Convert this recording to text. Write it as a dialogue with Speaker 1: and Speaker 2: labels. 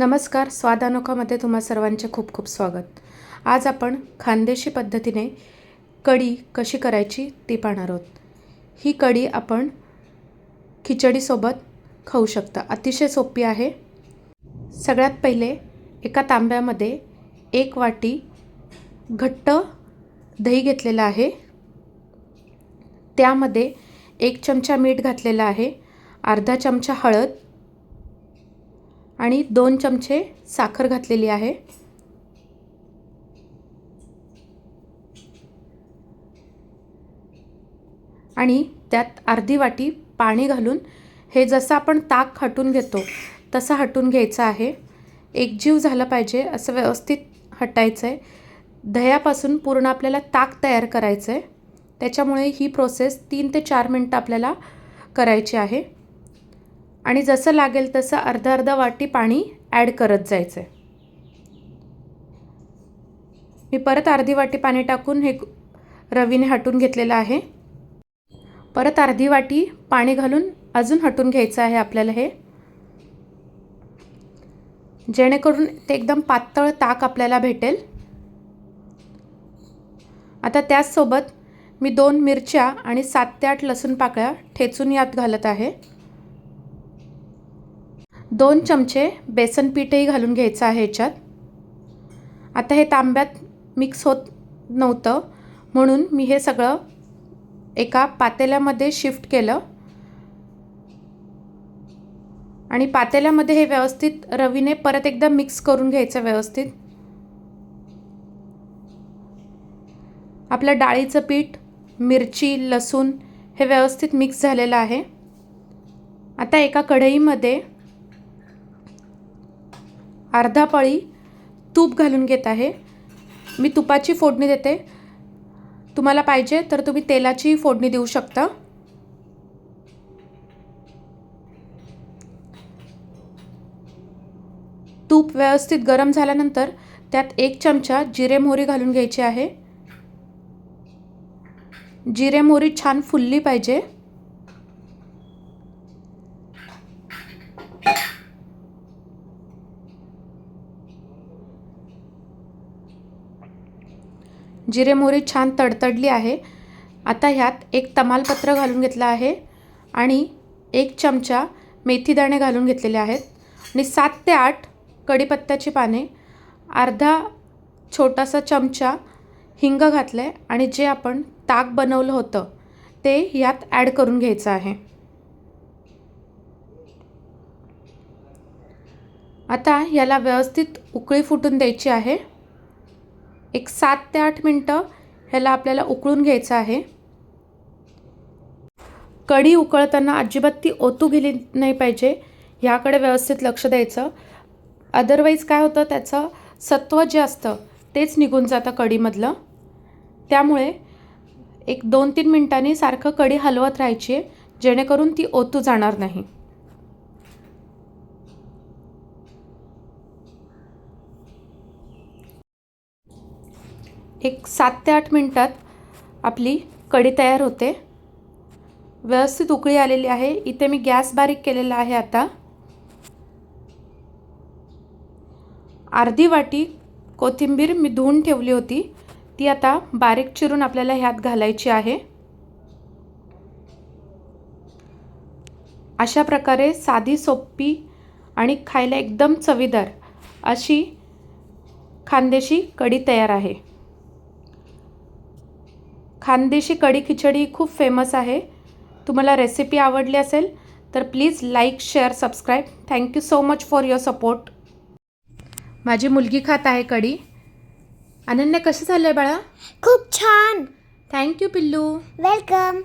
Speaker 1: नमस्कार स्वादानोखामध्ये तुम्हा सर्वांचे खूप खूप स्वागत. आज आपण खानदेशी पद्धतीने कढी कशी करायची ती पाहणार आहोत. ही कढी आपण खिचडीसोबत खाऊ शकता. अतिशय सोपी आहे. सगळ्यात पहिले एका तांब्यामध्ये एक वाटी घट्ट दही घेतलेलं आहे. त्यामध्ये एक चमचा मीठ घातलेला आहे. अर्धा चमचा हळद आणि दोन चमचे साखर घातलेली आहे. आणि त्यात अर्धी वाटी पाणी घालून हे जसं आपण ताक हटून घेतो तसं हटून घ्यायचं आहे. एकजीव झालं पाहिजे असं व्यवस्थित हटायचं आहे दह्यापासून पूर्ण आपल्याला ताक तयार करायचं आहे त्याच्यामुळे ही प्रोसेस तीन ते चार मिनटं आपल्याला करायची आहे. आणि जसं लागेल तसं अर्धा अर्धा वाटी पाणी ॲड करत जायचं आहे मी परत अर्धी वाटी पाणी टाकून हे रवीने हटून घेतलेलं आहे. परत अर्धी वाटी पाणी घालून अजून हटून घ्यायचं आहे आपल्याला हे. जेणेकरून ते एकदम पातळ ताक आपल्याला भेटेल. आता त्याचसोबत मी दोन मिरच्या आणि सात ते आठ लसूण पाकळ्या ठेचून यात घालत आहे. दोन चमचे बेसन पीठही घालून घ्यायचं आहे ह्याच्यात. आता हे तांब्यात मिक्स होत नव्हतं म्हणून मी हे सगळं एका पातेल्यामध्ये शिफ्ट केलं. आणि पातेल्यामध्ये हे व्यवस्थित रवीने परत एकदा मिक्स करून घ्यायचं व्यवस्थित. आपलं डाळीचं पीठ मिरची लसूण हे व्यवस्थित मिक्स झालेलं आहे. आता एका कढईमध्ये अर्धा पळी तूप घालून घेत आहे. मी तुपाची फोडणी देते. तुम्हाला पाहिजे तर तुम्ही तेलाची फोडणी देऊ शकता. तूप व्यवस्थित गरम झाल्यानंतर त्यात एक चमचा जिरे मोहरी घालून घ्यायची आहे. जिरे मोहरी छान फुलली पाहिजे. जिरे मोहरी छान तडतडली आहे. आता ह्यात एक तमालपत्र घालून घेतलं आहे आणि एक चमचा मेथीदाणे घालून घेतलेले आहेत आणि सात ते आठ कढीपत्त्याची पाने अर्धा छोटासा चमचा हिंग घातलं आहे आणि जे आपण ताक बनवलं होतं ते यात ॲड करून घ्यायचं आहे. आता याला व्यवस्थित उकळी फुटून द्यायची आहे. एक सात ते आठ मिनटं ह्याला आपल्याला उकळून घ्यायचं आहे. कढी उकळताना अजिबात ती ओतू गेली नाही पाहिजे ह्याकडे व्यवस्थित लक्ष द्यायचं. अदरवाईज काय होतं त्याचं सत्व जे असतं तेच निघून जातं कढीमधलं. त्यामुळे एक दोन तीन मिनटांनी सारखं कढी हलवत राहायची आहे जेणेकरून ती ओतू जाणार नाही. एक सात ते आठ मिनटात आपली कढी तयार होते. व्यवस्थित उकळी आलेली आहे. इथे मी गॅस बारीक केलेला आहे आता. अर्धी वाटी कोथिंबीर मी धुवून ठेवली होती. ती आता बारीक चिरून आपल्याला ह्यात घालायची आहे. अशा प्रकारे साधी सोपी आणि खायला एकदम चवीदार अशी खानदेशी कढी तयार आहे. खानदेशी कढी खिचडी खूप फेमस आहे. तुम्हाला रेसिपी आवडली असेल तर please like share subscribe thank you so much for your support माझी मुलगी खात आहे कढी. अनन्या कसं झालं आहे बाळा?
Speaker 2: खूप छान.
Speaker 1: थँक्यू पिल्लू.
Speaker 2: वेलकम